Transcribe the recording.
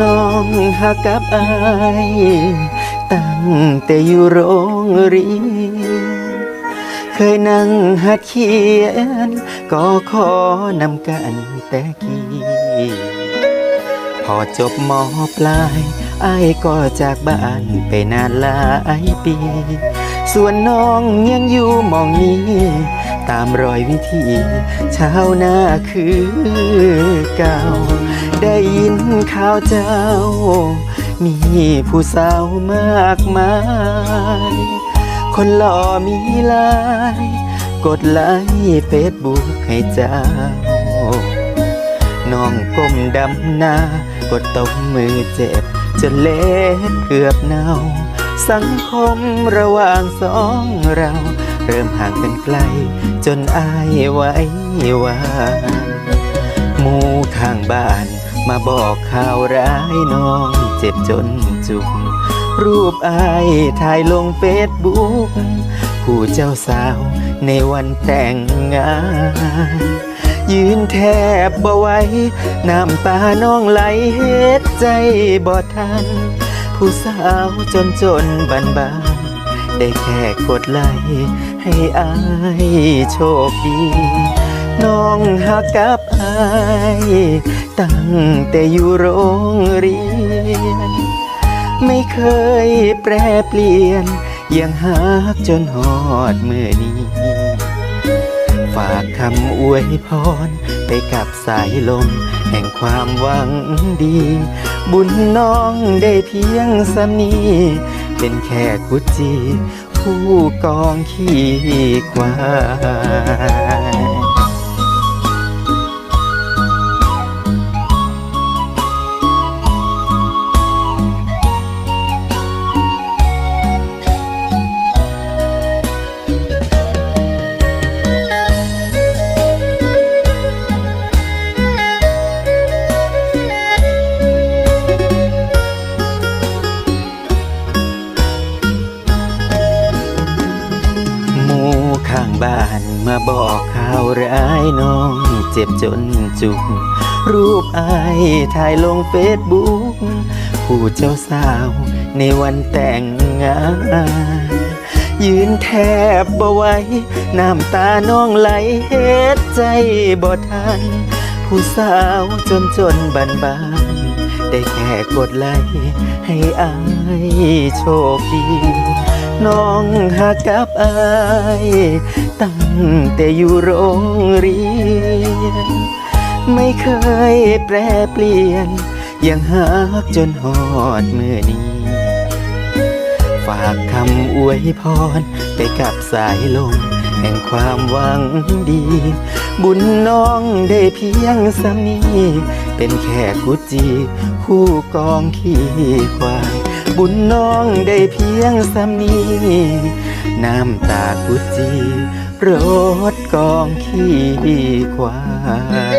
น้องหักกับอาย ตั้งแต่อยู่โรงเรียนเคยนั่งหัดเขียน ก็ขอนำกันแต่กี้พอจบมปลายอายก็จากบ้านไปนานหลายปี ส่วนน้องยังอยู่มองนี้ ตามรอยวิธีชาวนาคือเก่า ได้ยินข่าวเจ้า มีผู้สาวมากมาย คนหล่อมีหลาย กดไลค์เฟซบุ๊กให้เจ้า น้องก้มดำหน้ากดตบมือเจ็บจนเล็บเกือบเน่า สังคมระหว่างสองเรา เริ่มห่างกันไกล จนอายไว้วางหมู่ข้างบ้าน มาบอกข่าวร้ายน้องเจ็บจนจุก รูปอายถ่ายลงเฟซบุ๊กผู้เจ้าสาวในวันแต่งงาน ยืนแทบบ่ไหวน้ำตาน้องไหลเฮ็ดใจบ่ทัน ผู้สาวจนจนบันบานได้แค่กดไลค์ให้อายโชคดี น้องหักกับอายตั้งแต่อยู่โรงเรียน ไม่เคยแปรเปลี่ยน ยังหักจนหอดเมื่อนี้ ฝากคำอวยพร ไปกับสายลม แห่งความหวังดี บุญน้องได้เพียงสำนีเป็นแค่กุจีผู้กองขี้ควาย ร้ายน้องเจ็บจนจุก รูปอายถ่ายลงเฟซบุ๊กผู้เจ้าสาวในวันแต่งงาน ยืนแทบบ่ไหวน้ำตาน้องไหลเฮ็ดใจบ่ทัน ผู้สาวจนจนบันบานได้แค่กดไลค์ให้อายโชคดี น้องหักกับอายตั้งแต่อยู่โรงเรียน ไม่เคยแปรเปลี่ยน ยังหักจนหอดเมื่อนี้ ฝากคำอวยพรไปกับสายลมแห่งความหวังดี บุญน้องได้เพียงสามีเป็นแค่กุจีคู่กองขี้ควาย บุญน้องได้เพียงสำนีน้ำตากุจีรถกองขี้ควาย